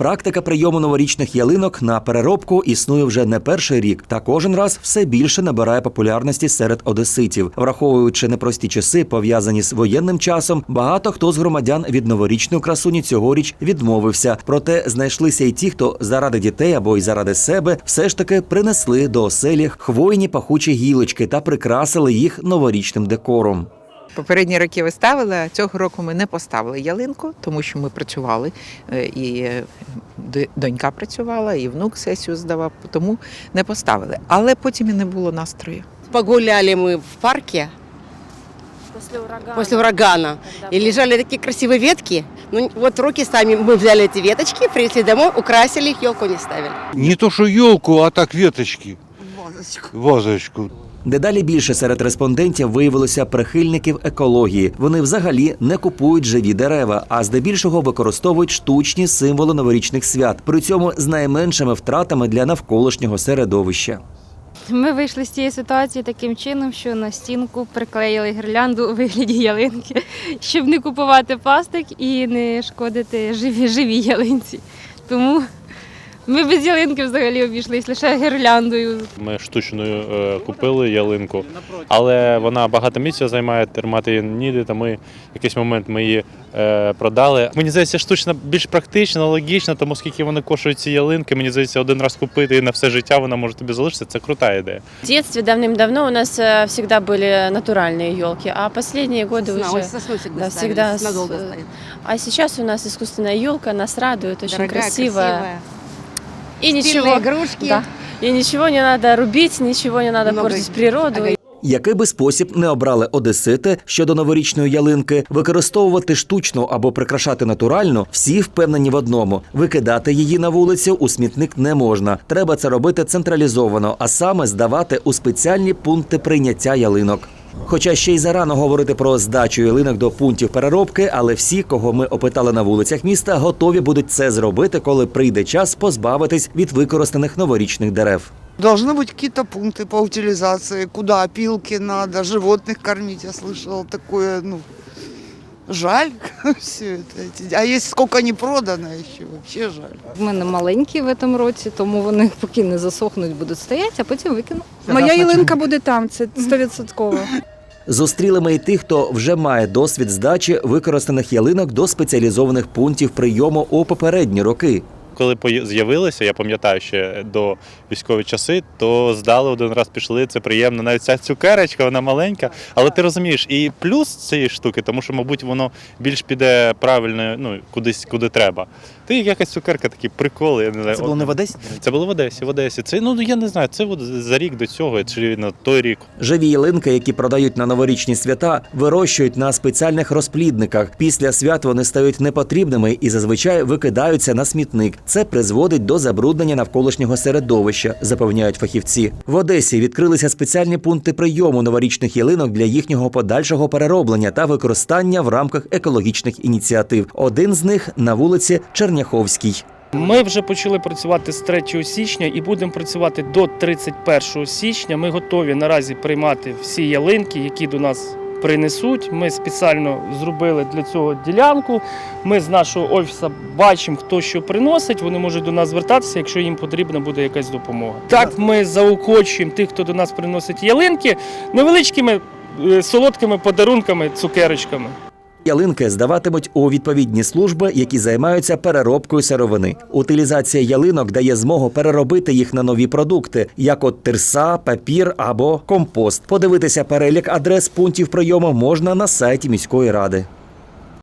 Практика прийому новорічних ялинок на переробку існує вже не перший рік, та кожен раз все більше набирає популярності серед одеситів. Враховуючи непрості часи, пов'язані з воєнним часом, багато хто з громадян від новорічної красуні цьогоріч відмовився. Проте знайшлися й ті, хто заради дітей або й заради себе все ж таки принесли до оселі хвойні пахучі гілочки та прикрасили їх новорічним декором. Попередні роки ви ставили, а цього року ми не поставили ялинку, тому що ми працювали, е, і е, д- донька працювала, і внук сесію здавав, тому не поставили. Але потім і не було настрою. Погуляли мы в парке После урагана. после урагана. Когда И был- лежали такие красивые ветки. Ну, вот руки сами мы взяли эти веточки, принесли домой, украсили их, елку не ставили. Не то что елку, а так веточки. Вазочку. Дедалі більше серед респондентів виявилося прихильників екології. Вони взагалі не купують живі дерева, а здебільшого використовують штучні символи новорічних свят, при цьому з найменшими втратами для навколишнього середовища. Ми вийшли з цієї ситуації таким чином, що на стінку приклеїли гірлянду у вигляді ялинки, щоб не купувати пластик і не шкодити живі, живій ялинці. Тому ми без ялинки взагалі обійшлись лише гірляндою. Ми штучною е, купили ялинку, але вона багато місця займає, тримати її ніде, та ми в якийсь момент ми її е, продали. Мені здається, штучна більш практична, логічна, тому скільки вони коштують ці ялинки, мені здається, один раз купити і на все життя вона може тобі залишитися. Це крута ідея. В детстве давным-давно у нас э, всегда были натуральные елки, а последние годы уже... всегда, Да, всегда с- надолго стоит. А сейчас у нас искусственная елка, нас радует, очень Дорогая, красивая. И ничего, игрушки. да, и ничего не надо рубить, ничего не надо Много портить природу. Який би спосіб не обрали одесити щодо новорічної ялинки, використовувати штучну або прикрашати натурально, всі впевнені в одному: викидати її на вулицю у смітник не можна. Треба це робити централізовано, а саме здавати у спеціальні пункти прийняття ялинок. Хоча ще й зарано говорити про здачу ялинок до пунктів переробки, але всі, кого ми опитали на вулицях міста, готові будуть це зробити, коли прийде час позбавитись від використаних новорічних дерев. Должны быть какие-то пункты по утилизации, куда опилки надо, животных кормить, я слышала такое, ну, жаль все это. А є сколько не продано ще вообще жаль. В мене маленькі в цьому році, тому вони поки не засохнуть, будуть стояти, а потім викину. Моя ялинка буде там, це стовідсотково. Зустріли ми й тих, хто вже має досвід здачі використаних ялинок до спеціалізованих пунктів прийому у попередні роки. Коли з'явилися, я пам'ятаю ще до військові часи, то здали один раз пішли. Це приємно. Навіть ця цукерочка, вона маленька. Але ти розумієш, і плюс цієї штуки, тому що, мабуть, воно більш піде правильно, ну кудись, куди треба. Ти якась цукерка, такі приколи. Я не знаю. Це було не в Одесі? Це було в Одесі. В Одесі. Це ну я не знаю. Це от за рік до цього, чи на той рік. Живі ялинки, які продають на новорічні свята, вирощують на спеціальних розплідниках. Після свят вони стають непотрібними і зазвичай викидаються на смітник. Це призводить до забруднення навколишнього середовища, запевняють фахівці. В Одесі відкрилися спеціальні пункти прийому новорічних ялинок для їхнього подальшого перероблення та використання в рамках екологічних ініціатив. Один з них на вулиці Черняховській. Ми вже почали працювати з 3 січня і будемо працювати до 31 січня. Ми готові наразі приймати всі ялинки, які до нас принесуть. Ми спеціально зробили для цього ділянку. Ми з нашого офісу бачимо, хто що приносить. Вони можуть до нас звертатися, якщо їм потрібна буде якась допомога. Так, ми заохочуємо тих, хто до нас приносить ялинки, невеличкими е, солодкими подарунками, цукерочками. Ялинки здаватимуть у відповідні служби, які займаються переробкою сировини. Утилізація ялинок дає змогу переробити їх на нові продукти, як от тирса, папір або компост. Подивитися перелік адрес пунктів прийому можна на сайті міської ради.